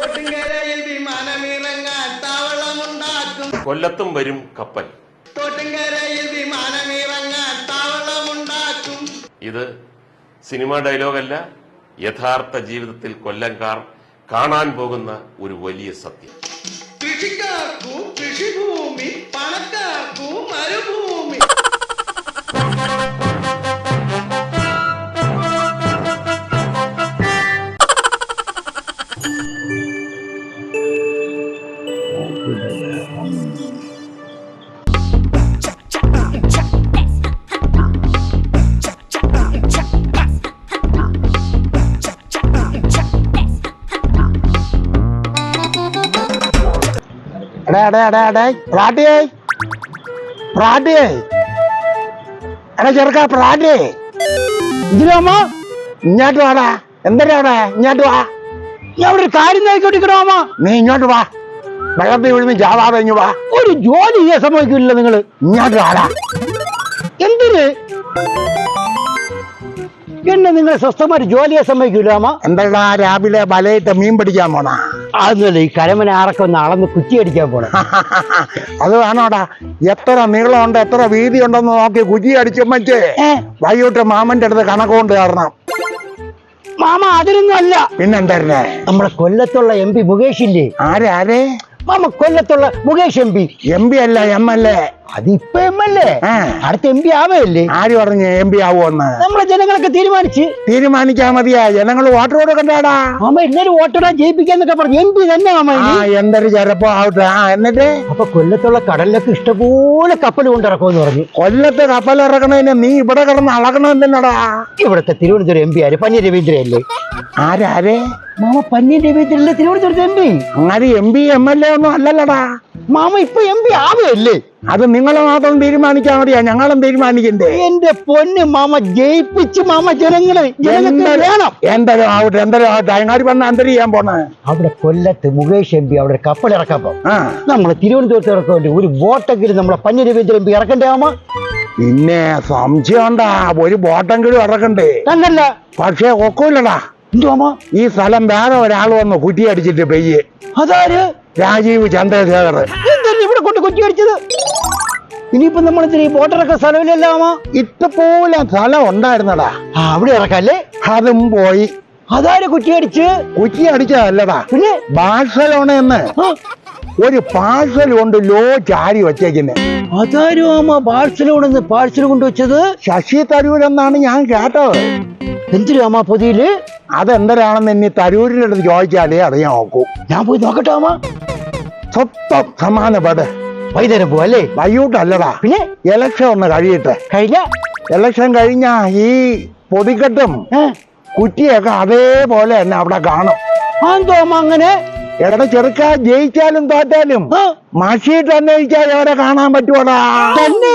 തോട്ടുംകരയിൽ വിമാനമിറങ്ങാൻ താവളമുണ്ടാക്കും. കൊല്ലത്തും വരും കപ്പൽ. തോട്ടുംകരയിൽ വിമാനമിറങ്ങാൻ താവളമുണ്ടാക്കും. ഇത് സിനിമ ഡയലോഗല്ല യഥാർത്ഥ ജീവിതത്തിൽ കൊല്ലംകാർ കാണാൻ പോകുന്ന ഒരു വലിയ സത്യം. കൃഷിക്കാർക്കും കൃഷിഭൂമി പണക്കാർക്കും മരുഭൂമി. എടാ എടാ എടാ എടാ പ്രാട്ടിയേ. പ്രാട്ടിയേ. എടാ ചെറുക്ക പ്രാട്ടിയേ. ഇങ്ങോട്ട് വാടാ. എന്തരാടാ ഇങ്ങോട്ട് വാ. ഞാൻ ഒരു കാര്യം നീ ഇങ്ങോട്ട് വാ. വെള്ളത്തിൽ വീഴുന്ന ജാവാതെ ഇങ്ങ് വാ. ഒരു ജോലി ചെയ്യാൻ സമ്മതിക്കില്ല നിങ്ങൾ ഇങ്ങോട്ട് വാടാ. എന്തിന്? എന്നെ നിങ്ങൾ സ്വസ്ഥമായിട്ട് ജോലിയെ സമ്മതിക്കൂലാമ എന്താ രാവിലെ വലയിട്ട് മീൻ പിടിക്കാൻ പോണാ? അതൊന്നുമല്ല ഈ കരമന ആറൊക്കെ ഒന്ന് അളന്ന് കുറ്റി അടിക്കാൻ പോണ. അത് വേണോടാ. എത്ര നീളമുണ്ട് എത്ര വീതി ഉണ്ടെന്ന് നോക്കി കുറ്റി അടിച്ചുമ്മച്ച് വൈകിട്ട് മാമന്റെ അടുത്ത് കണക്കുകൊണ്ട് കയറണം മാമ അതിനൊന്നും അല്ല. പിന്നെന്തായിരുന്നേ? നമ്മുടെ കൊല്ലത്തുള്ള എം പി മുകേഷ് ഇല്ലേ ആരെ ആരെ? മാമ കൊല്ലത്തുള്ള Mukesh M P. M P അല്ല എം എൽ എ. അതിപ്പോ എം എൽ എ. അടുത്ത എം പി ആവല്ലേ? ആര് പറഞ്ഞു എം പി ആവുമെന്ന്? നമ്മളെ ജനങ്ങളൊക്കെ തീരുമാനിച്ച്. തീരുമാനിക്കാ മതിയാ. ജനങ്ങൾ വോട്ട് കണ്ടാടാ മാമ എല്ലാരും വോട്ടിടാൻ ജയിപ്പിക്കാന്നൊക്കെ പറഞ്ഞു. എം പി തന്നെ മാമ എന്തൊരു ചെറുപ്പം ആവട്ടെ. ആ എന്നിട്ട്? അപ്പൊ കൊല്ലത്തുള്ള കടലിലൊക്കെ ഇഷ്ടപോലെ കപ്പൽ കൊണ്ടിറക്കുമെന്ന് പറഞ്ഞു. കൊല്ലത്തെ കപ്പൽ ഇറക്കണതിന് നീ ഇവിടെ കിടന്ന് അളകണം തന്നെടാ ഇവിടുത്തെ തിരുവനന്തപുരം എം പി ആര്? പന്നി രവീന്ദ്രൻ അല്ലേ ആരാരെ മാമ പന്നി രവീന്ദ്രല്ലേ തിരുവനന്തപുരത്ത് എം പി? അങ്ങനെ M P M L A ഒന്നും അല്ലല്ലടാ. മാമ ഇപ്പൊ എം പി ആവുകയല്ലേ? അത് നിങ്ങളെ മാത്രം തീരുമാനിക്കാൻ മതിയാ ഞങ്ങളും തീരുമാനിക്കണ്ടേ? എന്റെ പൊന്ന് മാമ ജയിപ്പിച്ച് മാമ ജനങ്ങളെ വേണം. എന്തോ ആവട്ടെ എന്തോ ആവട്ടെ അങ്ങാടി വന്ന അന്തരം ചെയ്യാൻ പോണേ? അവിടെ കൊല്ലത്ത് മുകേഷ് എം പി അവിടെ ഒരു കപ്പൽ ഇറക്കപ്പം. നമ്മൾ തിരുവനന്തപുരത്ത് ഇറക്കാൻ വേണ്ടി ഒരു ബോട്ടെങ്കിലും നമ്മളെ പന്നി രവീന്ദ്രൻ എം പി ഇറക്കണ്ടേ മാമ? പിന്നെ സംശയം ഉണ്ടാ ഒരു ബോട്ടെങ്കിലും ഇറക്കണ്ടേ? തന്നല്ല. പക്ഷേ ഒക്കൂലടാ എന്തുവാ ഈ സ്ഥലം വേറെ ഒരാൾ വന്ന് കുറ്റി അടിച്ചിട്ട് പെയ്യ്. അതാര്? രാജീവ് ചന്ദ്രശേഖർ. കുറ്റി അടിച്ചത് ഇനിയിപ്പോ നമ്മൾ ഈ ബോട്ടിറക്ക സ്ഥലമില്ലല്ലാമോ? ഇഷ്ടപോലെ സ്ഥലം ഉണ്ടായിരുന്നടാ. അവിടെ ഇറക്കല്ലേ? അതും പോയി. അതാര് കുറ്റി അടിച്ച്? കുറ്റി അടിച്ചതല്ലടാ. പിന്നെ? ബാഴ്സലോണ എന്ന്. ഒരു പാഴ്സൽ കൊണ്ട് ലോ ചാരി വച്ചേക്കുന്നേ. അതാരും ആമ ബാഴ്സലോണെന്ന് പാഴ്സൽ കൊണ്ടുവച്ചത്? ശശി തരൂർ എന്നാണ് ഞാൻ കേട്ടത്. എന്തിനാ പൊതിയിൽ? അതെന്തരാണെന്ന് ഇനി തരൂരിന്റെ അടുത്ത് ചോദിച്ചാലേ അറിയാൻ നോക്കൂ ഞാൻ പോയി നോക്കട്ടെ ആമ. സ്വത്തം സമാനപ്പെട് വൈകുന്നേരം പോവല്ലേ വൈകിട്ടല്ലടാ. പിന്നെ? ഇലക്ഷൻ ഒന്ന് കഴിയട്ടെ. കഴിഞ്ഞ? ഇലക്ഷൻ കഴിഞ്ഞ ഈ പൊതിക്കെട്ടും കുറ്റിയൊക്കെ അതേപോലെ തന്നെ അവിടെ കാണും. അങ്ങനെ? എവിടെ ചെറുക്ക ജയിച്ചാലും തോറ്റാലും മഷീട്ട് അന്വേഷിച്ചാൽ എവിടെ കാണാൻ പറ്റുവാടാ? തന്നെ?